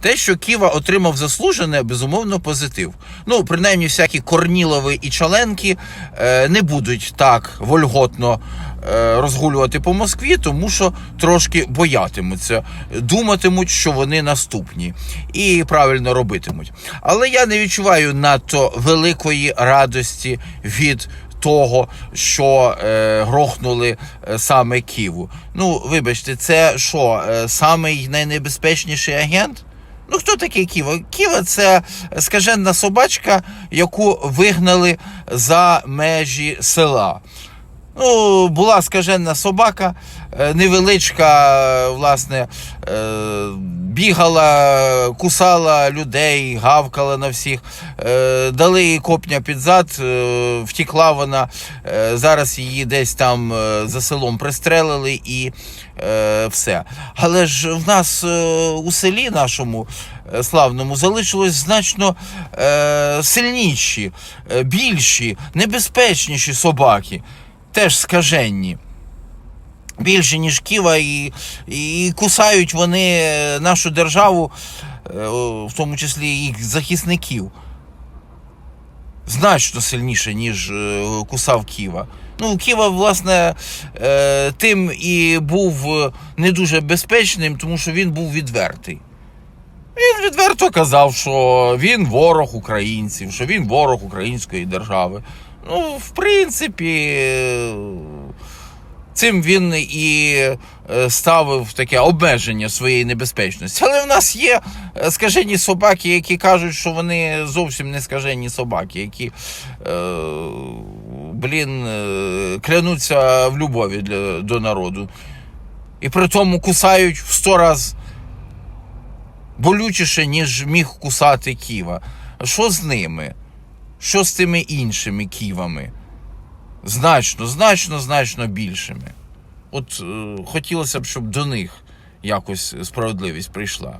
Те, що Ківа отримав заслужене, безумовно, позитив. Ну, принаймні, всякі Корнілови і Чаленки е, не будуть так вольготно е, розгулювати по Москві, тому що трошки боятимуться, думатимуть, що вони наступні, і правильно робитимуть. Але я не відчуваю надто великої радості від того, що е, грохнули е, саме Ківу. Ну, вибачте, це що, е, самий найнебезпечніший агент? Ну, хто такий Ківа? Ківа це скаженна собачка, яку вигнали за межі села. Ну, була скажена собака, е, невеличка, е, власне, е, бігала, кусала людей, гавкала на всіх. Дали їй копня під зад, втікла вона. Зараз її десь там за селом пристрелили і все. Але ж в нас у селі нашому славному залишилось значно сильніші, більші, небезпечніші собаки теж скаженні. Більше, ніж Ківа, і, і кусають вони нашу державу, е, в тому числі їх захисників. Значно сильніше, ніж е, кусав Ківа. Ну, Ківа, власне, е, тим і був е, не дуже безпечним, тому що він був відвертий. Він відверто казав, що він ворог українців, що він ворог української держави. Ну, в принципі, цим він і е, ставив таке обмеження своєї небезпечності. Але в нас є е, скажені собаки, які кажуть, що вони зовсім не скажені собаки, які, е, блін, е, клянуться в любові для, до народу. І при тому кусають в сто раз болючіше, ніж міг кусати Ківа. Що з ними? Що з тими іншими ківами? Значно, значно, значно більшими. От е, хотілося б, щоб до них якось справедливість прийшла.